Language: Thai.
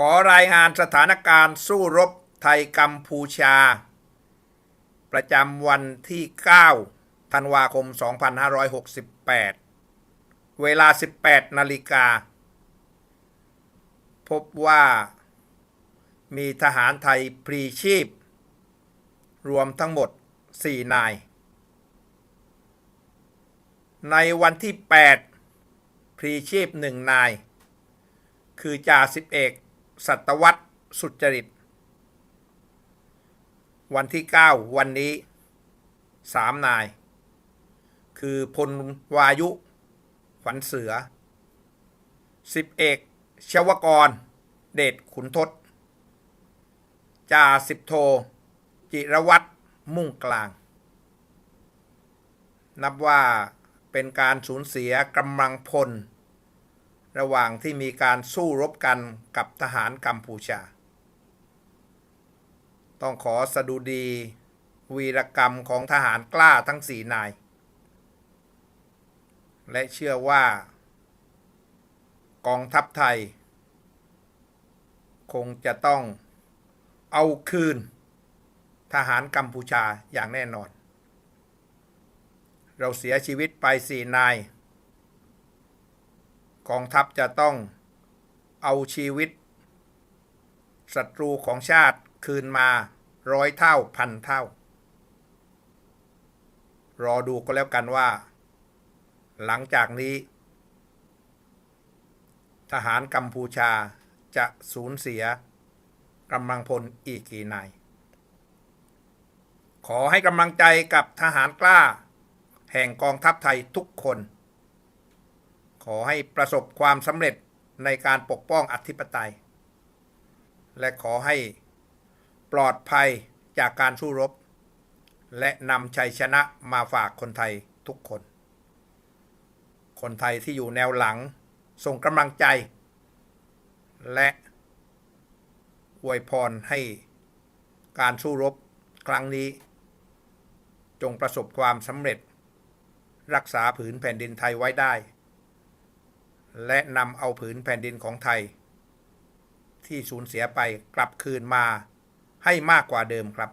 ขอรายงานสถานการณ์สู้รบไทยกัมพูชา ประจำวันที่ 9 ธันวาคม 2568 เวลา 18 นาฬิกา พบว่ามีทหารไทยพรีชีพ รวมทั้งหมด 4 นาย ในวันที่ 8 พรีชีพ 1 นาย คือจ่าสิบเอก สัตวัตสุจริต วันที่ 9 วันนี้3นาย คือพลวายุขวัญเสือสิบเอกชวกร เดชขุนทศจ่าสิบโท จิรวัตรมุ่งกลาง นับว่าเป็นการสูญเสียกำลังพล ระหว่างที่มีการสู้รบกันกับทหารกัมพูชา ต้องขอสดุดี วีรกรรมของทหารกล้าทั้งสี่นาย และเชื่อว่า กองทัพไทย คงจะต้องเอาคืน ทหารกัมพูชาอย่างแน่นอน เราเสียชีวิตไปสี่นาย กองทัพจะต้องเอาชีวิตศัตรูของชาติคืนมาร้อยเท่าพันเท่า รอดูก็แล้วกันว่า หลังจากนี้ ทหารกัมพูชาจะสูญเสียกำลังพลอีกกี่นาย ขอให้กำลังใจกับทหารกล้า แห่งกองทัพไทยทุกคน ขอให้ประสบความสำเร็จในการปกป้องอธิปไตย และขอให้ปลอดภัยจากการสู้รบ และนำชัยชนะมาฝากคนไทยทุกคน คนไทยที่อยู่แนวหลังส่งกำลังใจ และอวยพรให้การสู้รบครั้งนี้ จงประสบความสำเร็จ รักษาผืนแผ่นดินไทยไว้ได้ และนำเอาผืนแผ่นดินของไทย ที่สูญเสียไปกลับคืนมาให้มากกว่าเดิมครับ